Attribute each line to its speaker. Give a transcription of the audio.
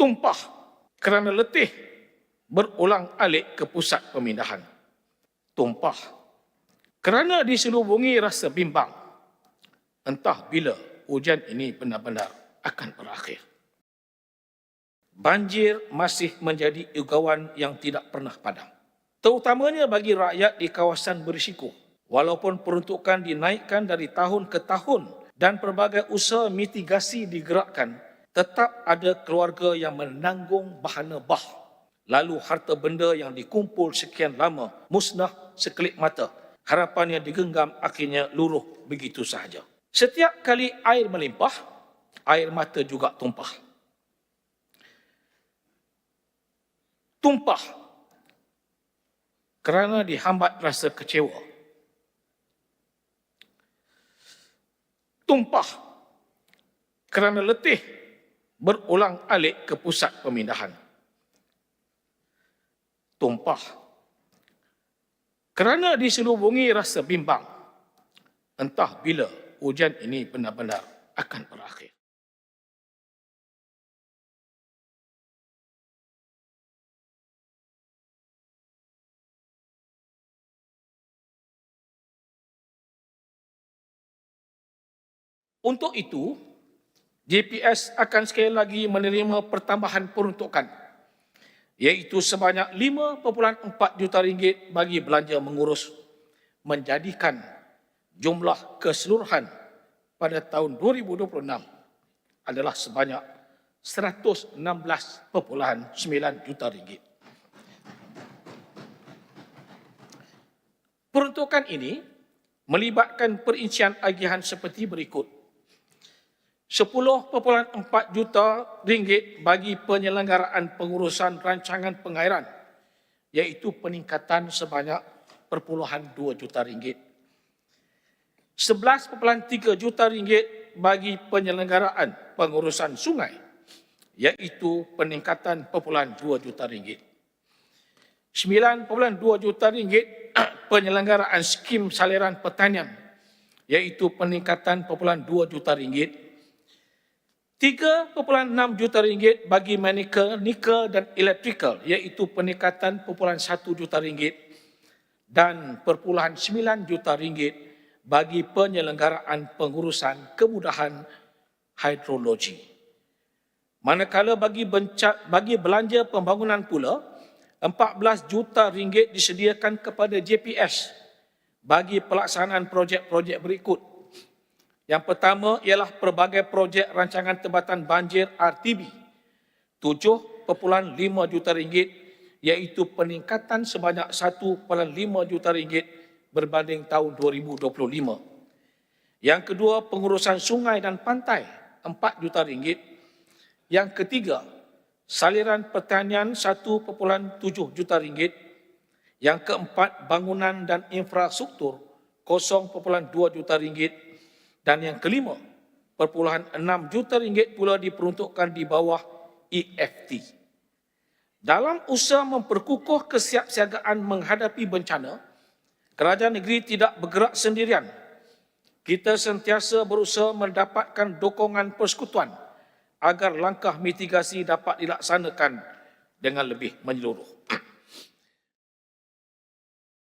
Speaker 1: tumpah kerana letih berulang alik ke pusat pemindahan. Tumpah kerana diselubungi rasa bimbang. Entah bila ujian ini benar-benar akan berakhir. Banjir masih menjadi ugawan yang tidak pernah padam. Terutamanya bagi rakyat di kawasan berisiko. Walaupun peruntukan dinaikkan dari tahun ke tahun dan pelbagai usaha mitigasi digerakkan, tetap ada keluarga yang menanggung bahana bah. Lalu harta benda yang dikumpul sekian lama musnah sekelip mata. Harapan yang digenggam akhirnya luruh begitu sahaja. Setiap kali air melimpah, air mata juga tumpah. Tumpah kerana dihambat rasa kecewa. Tumpah kerana letih berulang alik ke pusat pemindahan. Tumpah kerana diselubungi rasa bimbang. Entah bila ujian ini benar-benar akan berakhir. Untuk itu, JPS akan sekali lagi menerima pertambahan peruntukan iaitu sebanyak 5.4 juta ringgit bagi belanja mengurus menjadikan jumlah keseluruhan pada tahun 2026 adalah sebanyak 116.9 juta ringgit. Peruntukan ini melibatkan perincian agihan seperti berikut. 10.4 juta ringgit bagi penyelenggaraan pengurusan rancangan pengairan iaitu peningkatan sebanyak perpuluhan 2 juta ringgit. 11.3 juta ringgit bagi penyelenggaraan pengurusan sungai iaitu peningkatan perpuluhan 2 juta ringgit. 9.2 juta ringgit penyelenggaraan skim saliran pertanian iaitu peningkatan perpuluhan 2 juta ringgit 3.6 juta ringgit bagi mechanical, nickel dan electrical iaitu peningkatan perpuluhan 1 juta ringgit dan perpuluhan 9 juta ringgit bagi penyelenggaraan pengurusan kemudahan hidrologi. Manakala bagi, benca, bagi belanja pembangunan pula, 14 juta ringgit disediakan kepada JPS bagi pelaksanaan projek-projek berikut yang pertama ialah pelbagai projek rancangan tempatan banjir RTB. 7.5 juta ringgit iaitu peningkatan sebanyak 1.5 juta ringgit berbanding tahun 2025. Yang kedua, pengurusan sungai dan pantai 4 juta ringgit. Yang ketiga, saliran pertanian 1.7 juta ringgit. Yang keempat, bangunan dan infrastruktur 0.2 juta ringgit dan yang kelima, perpuluhan 6 juta ringgit pula diperuntukkan di bawah EFT. Dalam usaha memperkukuh kesiapsiagaan menghadapi bencana, kerajaan negeri tidak bergerak sendirian. Kita sentiasa berusaha mendapatkan dokongan persekutuan agar langkah mitigasi dapat dilaksanakan dengan lebih menyeluruh.